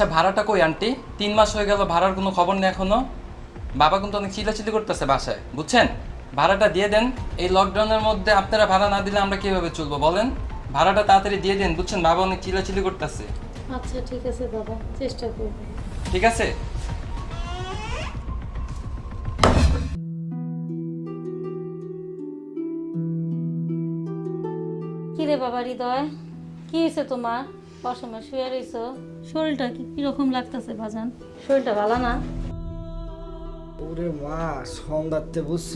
আচ্ছা ভাড়াটা কই আন্টি? তিন মাস হয়ে গেল ভাড়ার কোনো খবর নেই এখনও। বাবা কিন্তু অনেক চিল্লাচিল্লি করতেছে বাসায় বুঝছেন? ভাড়াটা দিয়ে দেন এই লকডাউনের মধ্যে আপনারা ভাড়া না দিলে আমরা কীভাবে চলবো বলেন? ভাড়াটা তাড়াতাড়ি দিয়ে দেন বুঝছেন? বাবা অনেক চিল্লাচিল্লি করতেছে। আচ্ছা ঠিক আছে বাবা চেষ্টা করব। ঠিক আছে? কি রে বাবা হৃদয় কি হয়েছে তোমার? অসময় শুয়ে রইছো। শরীরটা কি কীরকম লাগতেছে বাজান? শরীরটা ভালো না? ওরে মা সন্ধ্যাতে বুঝছ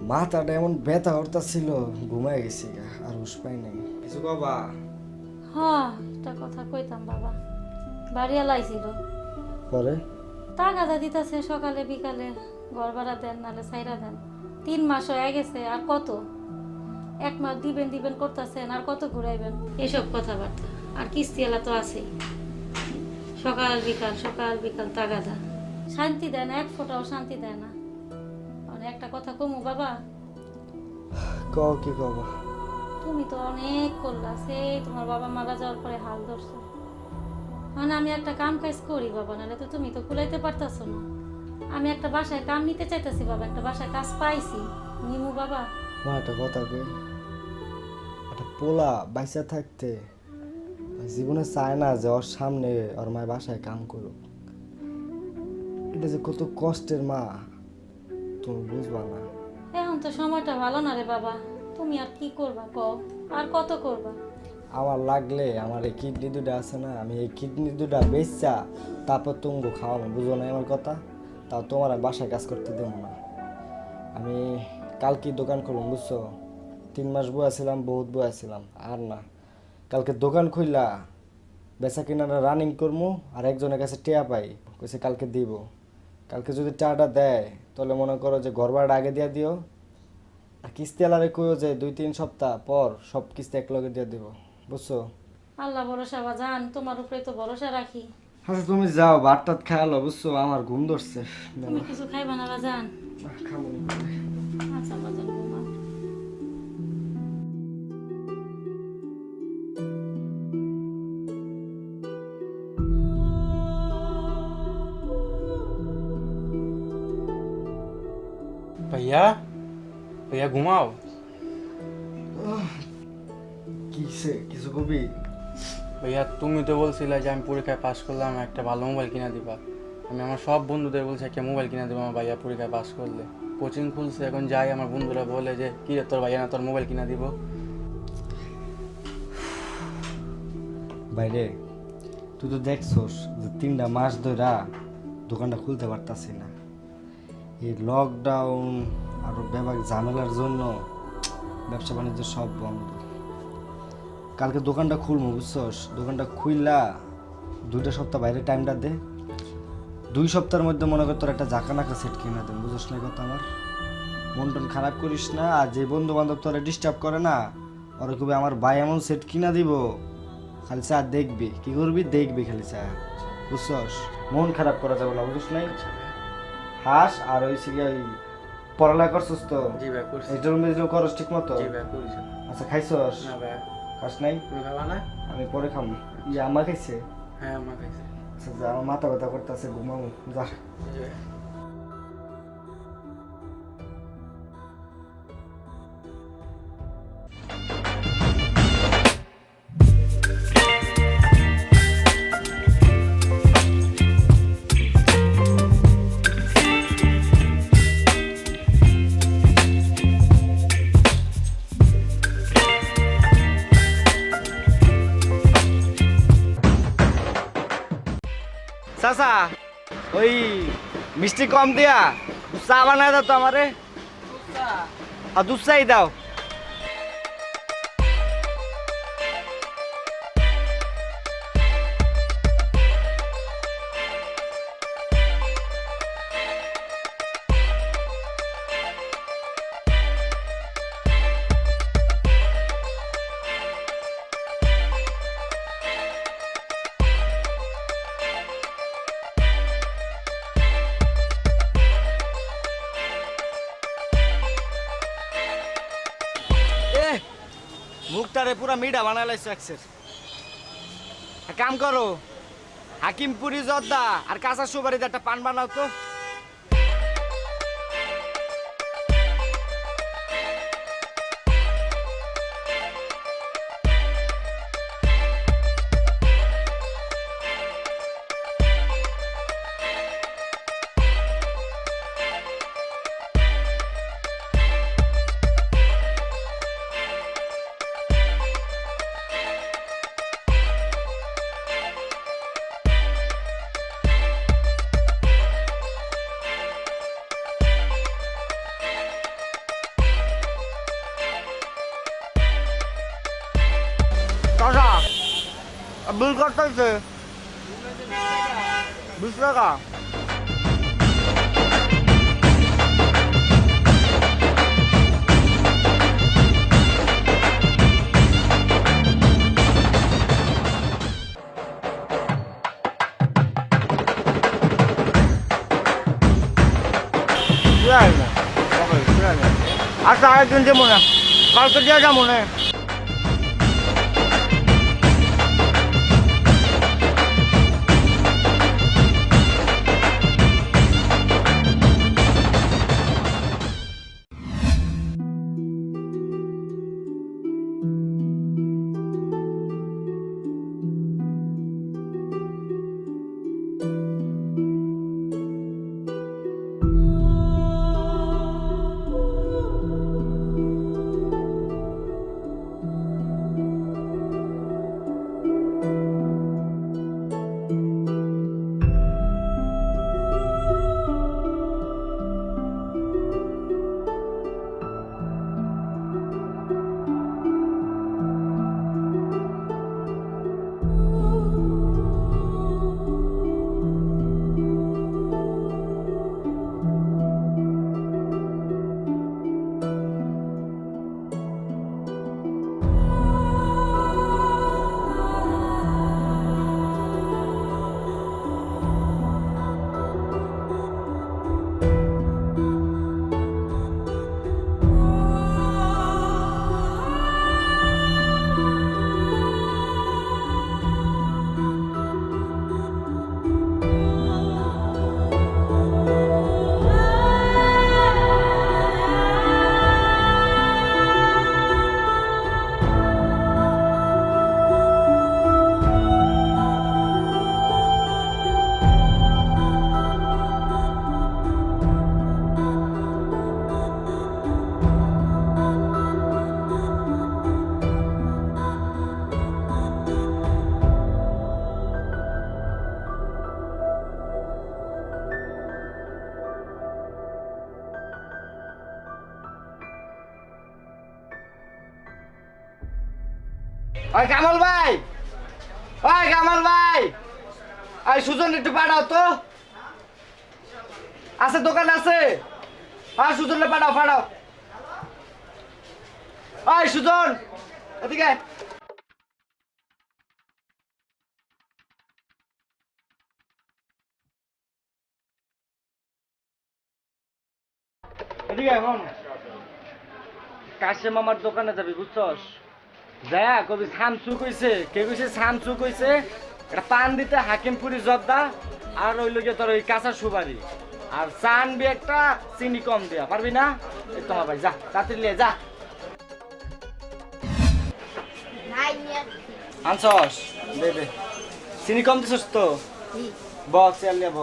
মাথাটা এমন ব্যথা করতেছিল ঘুমায় গেছি আর হুশ পাই নাই। কিছু বাবা হ্যাঁ একটা কথা কইতাম বাবা। বাড়ি আলাইছিল পরে? টাকা দিতেছে সকালে বিকালে ঘর ভাড়া দেন নালে সাইরা দেন। তিন মাস হয়ে গেছে আর কত? এক মাস দিবেন দিবেন করতেছেন আর কত ঘুরাইবেন? এসব কথাবার্তা। আর কিস্তি এলা তো আছেই। সকাল বিকাল সকাল বিকাল তাগাদা। শান্তি দেয় না এক ফোঁটাও শান্তি দেয় না। মানে একটা কথা কমু বাবা। ক কি কবা তুমি তো অনেক করলা সেই তোমার বাবা মারা যাওয়ার পরে হাল ধরছো। মানে আমি একটা কাম কাজ করি বাবা নাহলে তো তুমি তো কুলাইতে পারতাছো না। আমি একটা বাসায় কাম নিতে চাইতেছি বাবা একটা বাসায় কাজ পাইছি। নিমু বাবা। মা একটা কথা কই? একটা পোলা বাইসা থাকতে জীবনে চায় না যে ওর সামনে ওর মায়ের বাসায় কাম করুক। এটা যে কত কষ্টের মা তুমি বুঝবা না। এখন তো সময়টা ভালো না রে বাবা। তুমি আর কি করবা কও? আর কত করবা? আমার লাগলে আমার এই কিডনি দুটা আছে না আমি এই কিডনি দুটা বেচা তারপর তুমি খাওয়াবো বুঝো না আমার কথা? তাও তোমার আর বাসায় কাজ করতে দেবো না। আমি কালকে দোকান খুললাম বুঝছ? তিন মাস বয়েছিলাম বহুত বয়েছিলাম আর না। কালকে দোকান খুললা বেচা কিনাটা রানিং করব আর একজনের কাছে টেয়া পাই কইছে কালকে দিব। কালকে যদি টাটা দেয় তাহলে মনে করো যে ঘর আগে দিয়ে দিও। আর কিস্তি আলারে কইও যে দুই তিন সপ্তাহ পর সব কিস্তি এক লগে দিয়ে দিব বুঝছ? আল্লাহ ভরসা বাজান তোমার উপরে তো ভরসা রাখি। আচ্ছা তুমি যাও ভাত টাত খায়ালো বুঝছ? আমার ঘুম ধরছে। তুমি কিছু খাইবা না বাজান? খাব। আচ্ছা বাজান। ভাইয়া ভাইয়া ঘুমাও কিসে কিছু কবি ভাইয়া তুমি তো বলছিলে যে আমি পরীক্ষায় পাশ করলাম একটা ভালো মোবাইল কিনা দিবা। আমি আমার সব বন্ধুদের বলছি একটা মোবাইল কিনা দেবো আমার ভাইয়া পরীক্ষায় পাশ করলে। কোচিং খুলছে এখন যাই আমার বন্ধুরা বলে যে কি রে তোর ভাইয়া না তোর মোবাইল কিনা দিব? বাইরে তুই তো দেখছোস যে তিনটা মাস ধরা দোকানটা খুলতে পারতাছি না। এই লকডাউন আর ব্যাপক ঝামেলার জন্য ব্যবসা বাণিজ্য সব বন্ধ। কালকে দোকানটা খুলবো বুঝছস? দোকানটা খুললা দুইটা সপ্তাহ বাইরে টাইমটা দে। দুই সপ্তাহের মধ্যে মনে কর তোর একটা জাকা নাকা সেট কিনে দেন বুঝছ না কথা আমার? মন টন খারাপ করিস না, আর যে বন্ধু বান্ধব তোরা ডিস্টার্ব করে না, ওরা কবি আমার ভাই এমন সেট কিনা দিব। খালি চা দেখবি, কি করবি দেখবি খালি চা বুঝছস? মন খারাপ করা যাবে না বুঝছ নাই? হাস, আর ওই ওই পড়ালেখা করছস তো? জি ভাই করছি। এটার মধ্যে করস ঠিক মতো? জি ভাই করেছি। আচ্ছা খাইছস? না খাস নাই? তুমি খাবা না? আমি পরে খাম। ইয়ে আমা খাইছে? হ্যাঁ আমা খাইছে। আচ্ছা যা আমার মাথা ব্যথা করতেছে ঘুমাবো যা। জি ভাই। কম দিয়া। চা বানায় দাও তো আমারে। আর দুধ চাই দাও। মিঠা বানাই লাইছো একসের এক কাম করো, হাকিমপুরি জর্দা আর কাঁচা সুপারিতে একটা পান বানাও তো। বিল করতে হয়েছে বিশ টাকা আচ্ছা আরেকদিন যে মনে কালকে দিয়ে একটু পাঠাও তো আছে, দোকান আছে। হ্যাঁ সুজনকে পাঠাও পাঠাও। ওই সুজন। এদিকে দোকানে যাবি, বুঝছস? যা কবি সামসু কইছে কে কইছে? সামসু কইছে পান দিতে হাকিমপুরি জর্দা। আর ওই গিয়ে তোর ওই কাঁচা সুপারি। আর চান বি একটা চিনি কম দেয়া। পারবি না? এই তোমার ভাই যা তাড়াতাড়ি লিয়ে যা। আনছস? দে দে। চিনি কম দিছস তো? ব চেয়ার ব।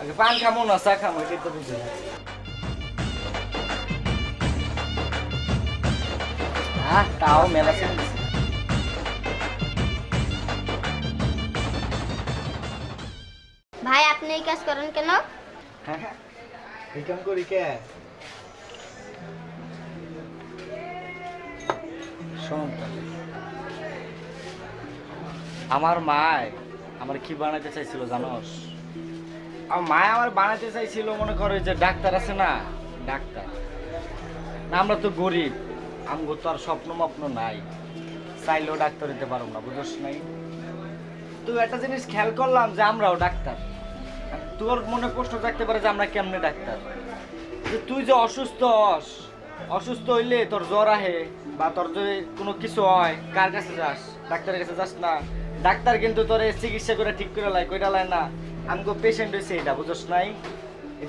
আগে পান খামো না চা খামো এটাই তো বুঝি। না তাও মেলা চিনি ভাই, আপনি এই কাজ করেন কেন? হ্যাঁ শোন আমার মায় আমার কি বানাতে চাইছিল জানোস? আমার মায় আমার বানাতে চাইছিল, মনে করো যে ডাক্তার আছে না? ডাক্তার। না, আমরা তো গরিব। আমগো তো আর স্বপ্ন মপ্ন নাই। চাইলেও ডাক্তার হতে পারব না, বুঝোস নাই? তো একটা জিনিস খেয়াল করলাম যে আমরাও ডাক্তার। তোর মনে প্রশ্ন থাকতে পারে যে আমরা কেমনে ডাক্তার? যে তুই যে অসুস্থ হস, অসুস্থ হইলে তোর জ্বর আহে বা তোর যদি কোনো কিছু হয়, কার কাছে যাস? ডাক্তারের কাছে যাস না। ডাক্তার কিন্তু তোর চিকিৎসা করে ঠিক করে লাই কইটা লাই না, আমগো পেশেন্ট হইছে এটা বুঝছ নাই?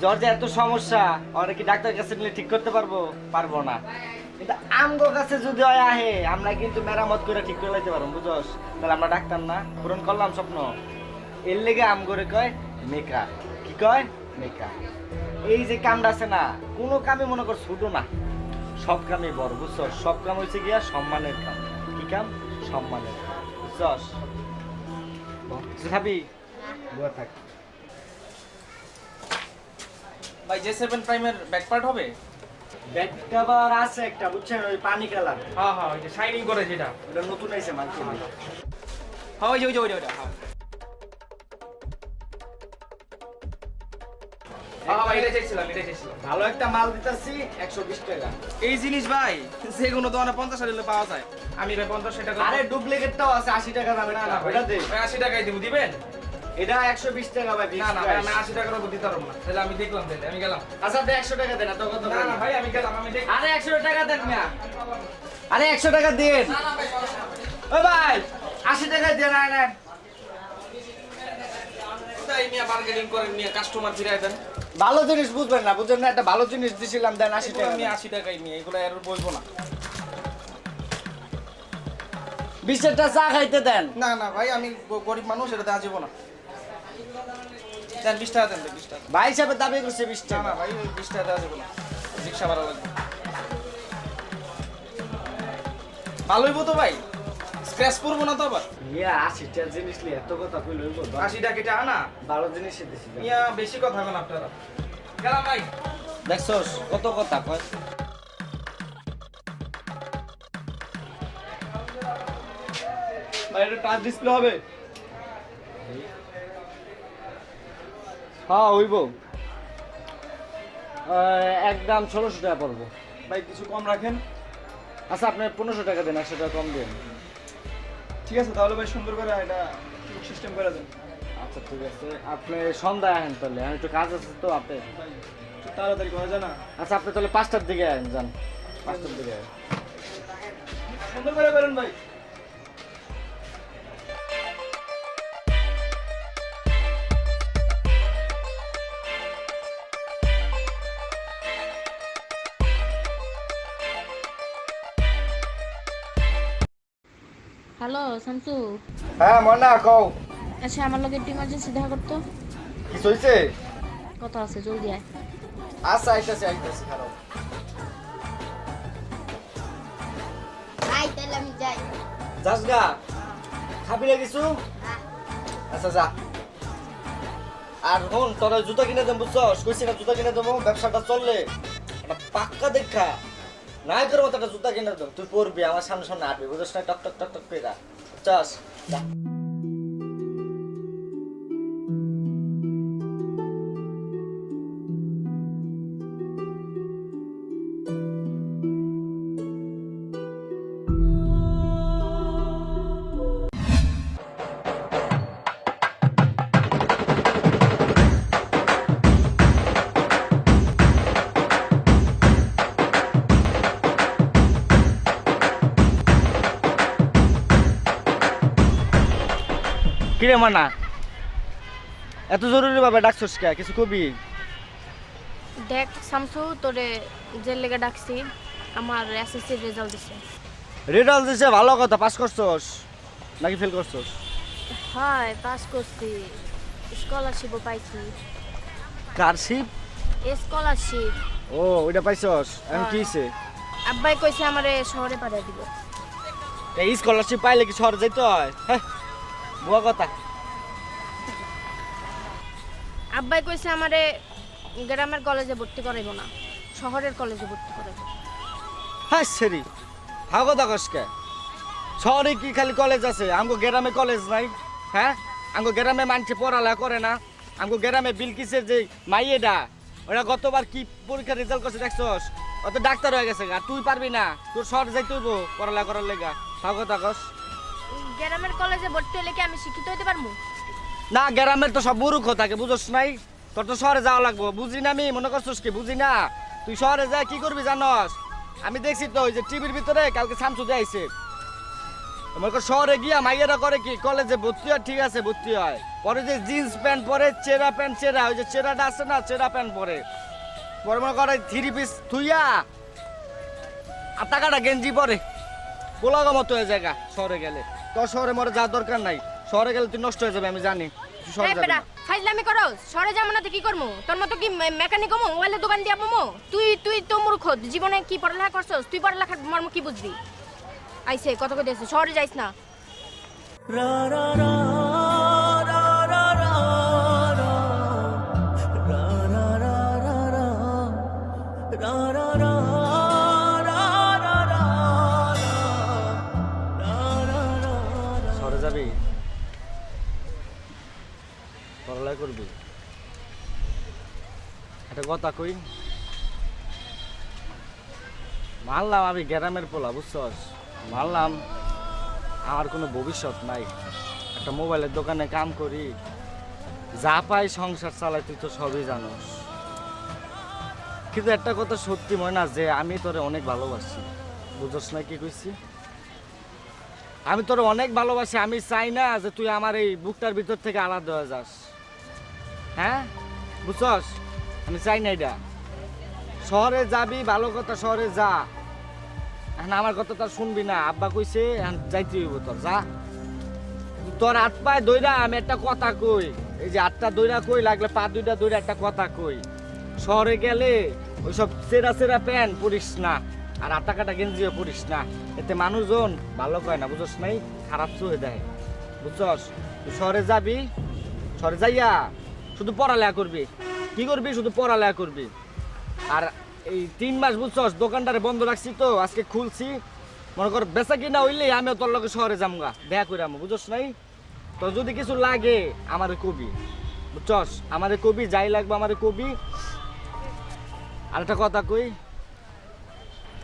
জ্বর যে এত সমস্যা, ওরা কি ডাক্তার কাছে নিলে ঠিক করতে পারব? পারব না। কিন্তু আমগো কাছে যদি হয়, আহে, আমরা কিন্তু মেরামত করে ঠিক করে লাইতে পারব বুঝছ তাহলে আমরা ডাক্তার না, পূরণ করলাম স্বপ্ন। এর লেগে আমগরে কয় মেকা। কি কয়? মেকা। এই যে কামটা আছে না কোনো কামে মনে কর ছোট না। সব কামে বড় বুঝছ সব কাম হয়েছে গিয়া সম্মানের কাম। কি কাম? সম্মানের কাম বুঝছস? কিছু খাবি? বুয়া থাক। ভাই জে সেভেন প্রাইমের ব্যাক পার্ট হবে? ব্যাক কভার আছে একটা বুঝছেন? ওই পানি কালার। হ্যাঁ হ্যাঁ ওই যে শাইনিং করে যেটা। ওটা নতুন আইছে মার্কেটে হ্যাঁ ওই যে ওই যে ওইটা হ্যাঁ। ভালো একটা মাল দিতেছি একশো বিশ টাকা। এই জিনিস ভাই যে কোনো দোকানে পঞ্চাশ হাজার পাওয়া যায়। আমি ভাই পঞ্চাশ টাকা আরে ডুপ্লিকেটটাও আছে আশি টাকা দামের না না না ওটা দে। আশি টাকাই দিব দিবেন? এটা একশো বিশ টাকা ভাই না না আমি আশি টাকার উপর দিতে পারব না। তাহলে আমি দেখলাম তাহলে আমি গেলাম। আচ্ছা দে একশো টাকা দেন এত না না ভাই আমি গেলাম আমি দেখ আরে একশো টাকা দেন না আরে একশো টাকা দিন। না না ভাই ও ভাই আশি টাকা দিয়ে না না। নিয়ে বার্গেনিং করেন কাস্টমার ফিরে দেন? ভালো জিনিস বুঝবেন না বুঝছেন না একটা ভালো জিনিস দিছিলাম দেন আশি টাকা আমি আশি টাকাই নিয়ে এগুলো আর বলব না। বিশেরটা চা খাইতে দেন। না না ভাই আমি গরিব মানুষ এটা দেওয়া যাব না। দেন বিশ টাকা দেন বিশ টাকা। ভাই হিসাবে দাবি করছে বিশ না টাকা। না ভাই ওই বিশ টাকা দেওয়া যাব না। রিক্সা ভাড়া লাগবে। ভালোই তো ভাই? স্ক্র্যাচ পড়ব না তো আবার? ইয়া আশি টাকা জিনিস নিয়ে এত কথা কইল হইব আশি টাকা এটা আনা ভালো জিনিস দিছি। ইয়া বেশি কথা হবে না আপনারা। গেলাম ভাই। দেখছস কত কথা কয়? ভাই এটা টাচ ডিসপ্লে হবে। হ্যাঁ হইব। একদম ষোলোশো টাকা পড়ব। ভাই কিছু কম রাখেন। আচ্ছা আপনি পনেরোশো টাকা দেন একশো টাকা কম দেন। ঠিক আছে তাহলে ভাই সুন্দর করে এটা সিস্টেম করে দেন। আচ্ছা ঠিক আছে। আপনি সন্ধ্যায় আসেন তাহলে। আমি একটু কাজ আছে তো আপনি। তাড়াতাড়ি করে জানা আচ্ছা আপনি তাহলে পাঁচটার দিকে আসেন যান। পাঁচটার দিকে সুন্দর করে করেন ভাই। হ্যালো শামসু হ্যাঁ মনা কও। আচ্ছা আমার লোকের টিম আছে দেখা করতো। কি হয়েছে কথা আছে জলদি আয়। আচ্ছা আইতাছে আইতাছে খারাপ ভাই তাহলে আমি যাই। যাস গা। খাবি না কিছু? হ্যাঁ। আচ্ছা যা। আর হন তোরা জুতা কিনে দেবো বুঝছস? কইছি না জুতা কিনে দেবো ব্যবসাটা চললে। একটা পাক্কা দেখা। নাই তোর মতো একটা জুতা কিনে তুই পরবি আমার সামনে সামনে আটবি বুঝছ না? টক টক টক টক করে বুঝছস? মানা এত জরুরি ভাবে ডাকছস কে? কিছু কবি? দেখ শামসু তোরে জেল লেগে ডাকছি। আমার এসএসসির রেজাল্ট দিছে। রেজাল্ট দিছে ভালো কথা পাস করছস? নাকি ফেল করছস? হয় পাস করছি। স্কলারশিপও পাইছি। কারশিপ স্কলারশিপ ও ওইটা পাইছস? এখন কি হইছে? আব্বাই কইছে আমারে শহরে পাঠিয়ে দিব। এই স্কলারশিপ পাইলে কি শহরে যাইতে হয়? হ্যাঁ বুয়া কথা। আব্বাই কইছে আমারে গ্রামের কলেজে ভর্তি করাইব না শহরের কলেজে ভর্তি করাইব। হ্যাঁ সেরি ভাগো দাগসকে। শহরে কি খালি কলেজ আছে? আমগো গ্রামে কলেজ নাই হ্যাঁ? আমগো গ্রামে মানুষে পড়ালেখা করে না। আমগো গ্রামে বিলকিসের যে মাইয়েডা ওরা গতবার কি পরীক্ষার রেজাল্ট করছে দেখছস? অত ডাক্তার হয়ে গেছে গা তুই পারবি না। তোর শহরে যাইতে হইব পড়ালেখা করার লেগা। ভাগো দাগস। গ্রামের কলেজে ভর্তি হলে কি আমি শিক্ষিত হইতে পারব? না, গ্রামের তো সব বুরুক্ষ থাকে, বুঝোস নাই? তোর তো শহরে যাওয়া লাগবো। বুঝি না আমি, মনে করছিস কি? বুঝি না। তুই শহরে যা, কি করবি জানস? আমি দেখছি তো ওই যে টিভির ভিতরে কালকে শামসু যাইছে মনে কর শহরে গিয়া মাইয়েরা করে কি, কলেজে ভর্তি হয়, ঠিক আছে, ভর্তি হয়। পরে যে জিন্স প্যান্ট পরে, চেরা প্যান্ট চেরা, ওই যে চেরাটা আছে না, চেরা প্যান্ট পরে। পরে মনে করে থ্রি পিস থুইয়া আর টাকাটা গেঞ্জি পরে। পোলাগো মতো হয়ে জায়গা শহরে গেলে। তোর শহরে মরে যাওয়ার দরকার নাই। শহরে গেলে তুই নষ্ট হয়ে যাবে আমি জানি। তুই শহরে এই যাবি বেটা না। ফাইজলামি করো সরে যাব না তো কি করব তোর মতো কি মেকানিক হমো? দোকান দিয়া তুই তুই তো মূর্খ। জীবনে কি পড়ালেখা করছস? তুই মর্ম কি বুঝবি? আইসে কত কই দিয়েছে শহরে যাইস না। করবি। একটা কথা কই? মানলাম আমি গ্রামের পোলা, বুঝছস? মানলাম আমার কোনো ভবিষ্যৎ নাই। একটা মোবাইলের দোকানে কাম করি, যা পাই সংসার চালাই, তুই তো সবই জানোস। কিন্তু একটা কথা সত্যি মনে না, যে আমি তোরে অনেক ভালোবাসি। বুঝছ না কি কইছি? আমি তোর অনেক ভালোবাসি, আমি চাই না যে তুই আমার এই বুকটার ভিতর থেকে আলাদা হয়ে যাস। হ্যাঁ? বুঝছস? আমি চাই না এটা। শহরে যাবি, ভালো কথা শহরে যা। এখন আমার কথা তো শুনবি না। আব্বা কইছে, এখন যাইতে হইব তোর, যা। তোর হাত পায়ে দইরা আমি একটা কথা কই। এই যে আটটা দইরা কই, লাগলে পা দুইটা দইরা একটা কথা কই। শহরে গেলে ওইসব সেরা সেরা প্যান্ট পরিস না। আর আটা কাটা গেঞ্জিও পরিস না। এতে মানুষজন ভালো কয় না, বুঝছস নাই? খারাপ চোখে দেয়। বুঝছস? শহরে যাবি, শহরে যাইয়া শুধু পড়ালেখা করবি। কি করবি? শুধু পড়ালেখা করবি। আর এই তিন মাস বুঝছস, দোকানটারে বন্ধ রাখছি তো, আজকে খুলছি। মনে কর, বেচা কিনা হইলে আমিও তোর লগে শহরে যামগা, দেখা করে আমো, বুঝছস নাই? তো যদি কিছু লাগে, আমারে কবি, বুঝছস? আমারে কবি, যাই লাগবে আমারে কবি। আর একটা কথা কই,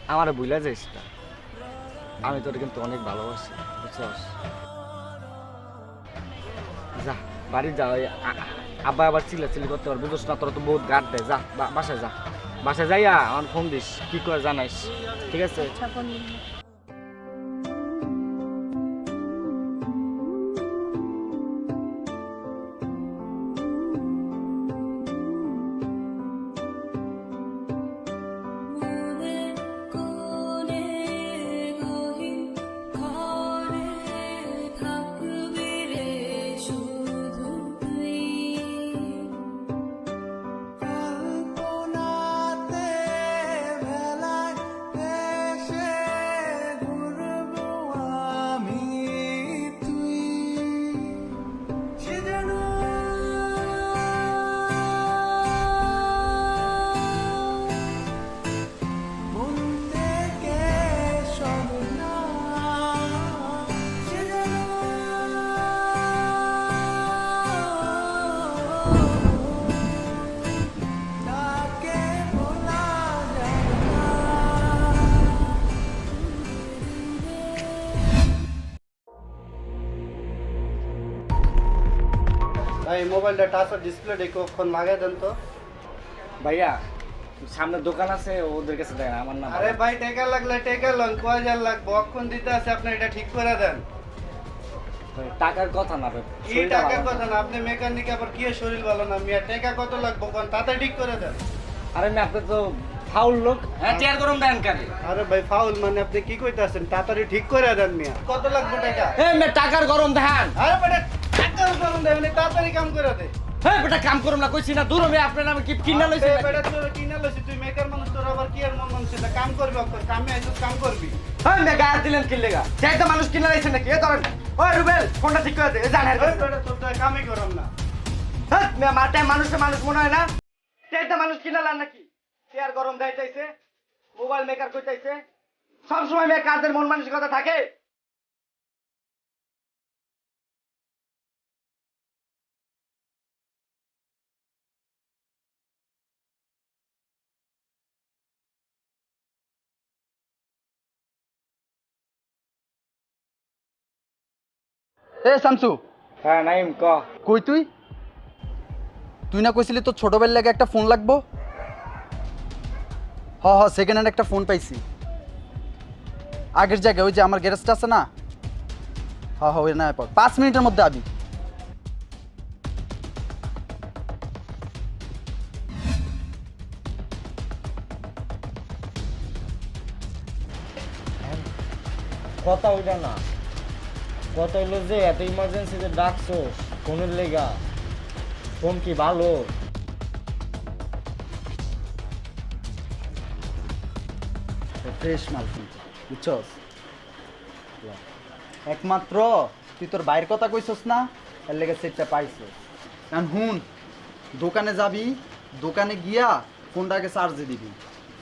আমার বুঝলা যাইস না। আমি তোর কিন্তু অনেক ভালোবাসি, বুঝছস? যা, বাড়ি যা, ওই আ- আব্বা আবার চিল্লা চিলি করতে পারবে বুঝছ না, তোরা তো বহুত গাড় দেয়, যা বাসায় যা। বাসায় যাইয়া আমার ফোন দিস, কি করে জানাইস, ঠিক আছে? এই মোবাইলটা টাচ আর ডিসপ্লেটা কখন লাগাই দেন তো। ভাইয়া সামনে দোকান আছে ওদের কাছে দেয় আমার নাম আরে ভাই টেকা লাগলে টেকা লন কয় হাজার লাগবো? অক্ষণ দিতে আছে আপনি এটা ঠিক করে দেন। টাকার কথা না শরীরটা টাকার কথা না আপনি মেকানিক আবার কি শরীর ভালো না মিয়া? টেকা কত লাগবো কোন? তাতে ঠিক করে দেন। আরে না আপনি তো ফাউল লোক। হ্যাঁ। টিয়ার গরম দেন কারে? আরে ভাই ফাউল মানে আপনি কি কইতাছেন? তাড়াতাড়ি ঠিক করে দেন মিয়া। কত লাগবে টাকা? হ্যাঁ টাকার গরম দেখান। আরে বেটা তাড়াতাড়ি কাম করে দে। হ্যাঁ বেটা কাম করুম না কইছি না দূর হবে আপনার নামে কি কিনা লইছে আরে বেটা তুই কিনা লইছিস তুই মেকার মানুষ তোর আবার কি আর মন মানুষ এটা কাম করবি অক্ষর কামে আইছিস কাম করবি। হ্যাঁ মে গায়ে দিলেন কি লেগা? চাই তো মানুষ কিনা লইছে নাকি এ ধরেন। ওই রুবেল ফোনটা ঠিক করে দে জানেন ওই বেটা তোর তো কামই করম না। হ্যাঁ মে মাঠে মানুষে মানুষ মনে হয় না? চাই তো মানুষ কিনা লান নাকি? চেয়ার গরম দেয় মোবাইল মেকার কইতাইছে। সব সময় মে কাজের মন মানসিকতা থাকে। এ শামসু। হ্যাঁ নাইম ক। কই তুই? তুই না কইছিলি তোর ছোটবেলার লাগে একটা ফোন লাগবো? হ হ সেকেন্ড হ্যান্ড একটা ফোন পাইছি। আগের জায়গায় ওই যে আমার গ্যারেজটা আছে না? হ হ ওই না পর পাঁচ মিনিটের মধ্যে আবি। কথা ওইটা না। কথা হইল যে এত ইমার্জেন্সিতে ডাকছো ফোনের লেগা। ফোন কি ভালো? ফ্রেশ মাল কিন্তু বুঝছস? একমাত্র তুই তোর বাইরের কথা কইছস না এর লেগে সেটটা পাইছস কারণ হুন দোকানে যাবি দোকানে গিয়া ফোনটাকে চার্জে দিবি।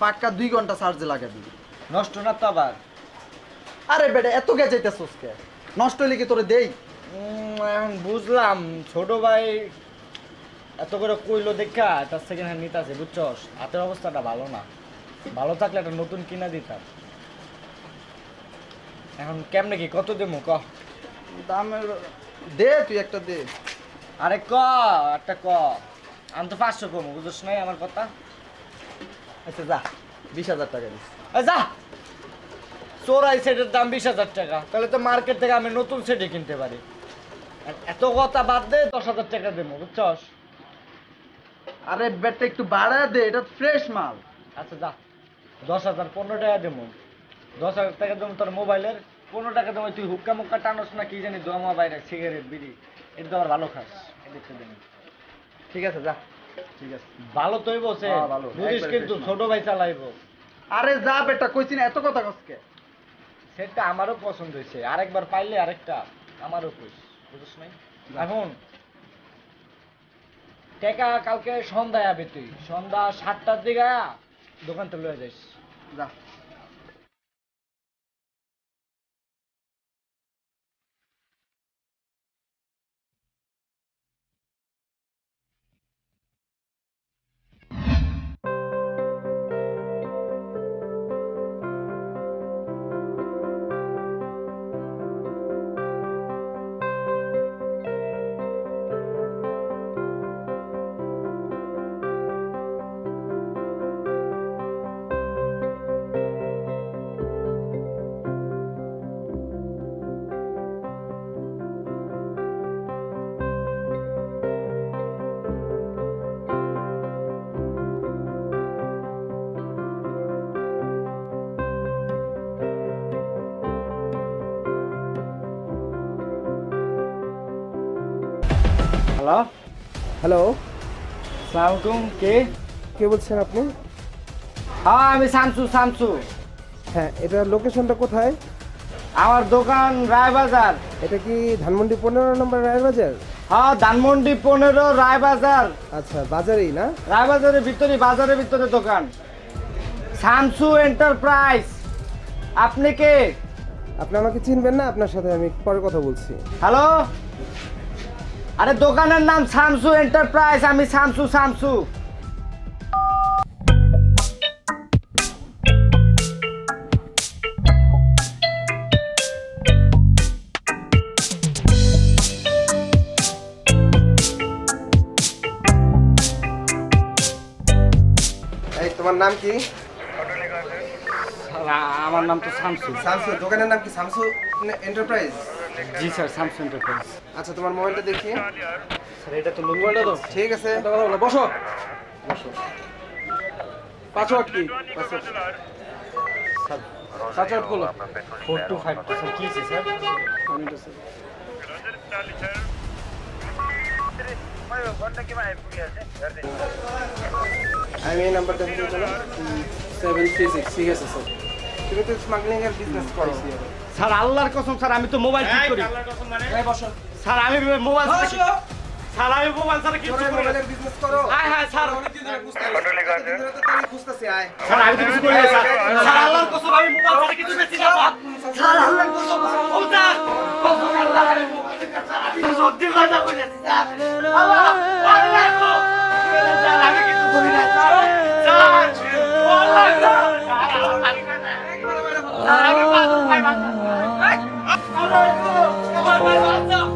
পাক্কা দুই ঘণ্টা চার্জে লাগাবি। নষ্ট না তো আবার? আরে বেটা এত গে যাইতেছস কে? নষ্ট হইলে কি তোরে দেই? এখন বুঝলাম। ছোট ভাই এত করে কইলো দেখা তার সেকেন্ড হ্যান্ড নিতে আছে বুঝছস? হাতের অবস্থাটা ভালো না। ভালো থাকলে একটা নতুন কিনা দিতাম। এখন কেমনে কি কত দেবো ক? দামের দে তুই একটা দে। আরে ক একটা ক। আমি তো পাঁচশো কমো বুঝছ নাই আমার কথা? আচ্ছা যা বিশ হাজার টাকা দিস। যা! চোরাই সেটের দাম বিশ হাজার টাকা। তাহলে তো মার্কেট থেকে আমি নতুন সেটে কিনতে পারি। এত কথা বাদ দে দশ হাজার টাকা দেবো বুঝছস? আরে বেটা একটু বাড়া দে এটা ফ্রেশ মাল। আচ্ছা যা। দশ হাজার পনেরো টাকা দেবো। দশ হাজার টাকা দেবো তোর মোবাইলের পনেরো টাকা দেবো তুই হুক্কা মুক্কা টানোস না কি জানি দোয়া বাইরে সিগারেট বিড়ি এটা তো আবার ভালো খাস। এদিকে দেবো ঠিক আছে যা। ঠিক আছে। ভালো তুই বসে হ্যাঁ, ভালো। কিন্তু ছোট ভাই চালাইবো। আরে যা বেটা কইছি না এত কথা কসকে সেটা আমারও পছন্দ হয়েছে। আরেকবার পাইলে আরেকটা আমারও খুশ। বুঝিস নাই? এখন টেকা কালকে সন্ধ্যায় আবে তুই। সন্ধ্যা সাতটার দিকে দোকানটা লয়ে যাইস। যা। হ্যালো। হ্যালো। সালামালাইকুম কে? কে বলছেন আপনি? হ্যাঁ আমি শামসু শামসু। হ্যাঁ এটার লোকেশনটা কোথায়? আমার দোকান রায়বাজার। এটা কি ধানমন্ডি পনেরো নম্বর রায়ের বাজার হ্যাঁ ধানমন্ডি পনেরো রায়বাজার। আচ্ছা বাজারেই না? রায়বাজারের ভিতরে বাজারের ভিতরে দোকান। শামসু এন্টারপ্রাইজ। আপনি কে? আপনি আমাকে চিনবেন না আপনার সাথে আমি পরে কথা বলছি। হ্যালো? আরে দোকানের নাম শামসু এন্টারপ্রাইজ আমি শামসু শামসু এই তোমার নাম কি? আমার নাম তো শামসু শামসু দোকানের নাম কি শামসু এন্টারপ্রাইজ জি স্যার শামসু এন্টারপ্রাইজ আচ্ছা তোমার মোবাইলটা দেখি। স্যার এটা তো মোবাইলটা তো। ঠিক আছে। বসো। বসো। পাসওয়ার্ড কি? পাসওয়ার্ড। করল ফোর টু ফাইভ স্যার কি আছে স্যার? আমি এই নাম্বারটা সেভেন থ্রি সিক্স ঠিক আছে স্যার। তুমি তো স্মাগলিং এর বিজনেস করো। স্যার আল্লাহর কসম স্যার আমি তো মোবাইল ঠিক করি। স্যার আমি মোবাইল স্যার আমি মোবাইল স্যার কিছু করি না। বিজনেস করো। আয় হায় স্যার। ধরে খুঁজতেছি আয়। স্যার আমি তো কিছু করি না স্যার। স্যার আল্লাহর কসম আমি মোবাইল স্যার কিছু বেশি না স্যার। স্যার আল্লাহর কসম কসম আল্লাহ আমি মোবাইল স্যার আমি সত্যি কথা বলেছি স্যার। আল্লাহ আল্লাহ। স্যার আমি কিছু করি না sir. Sir Allah sir sir আমি ভাই বাঁচা আল্লাহ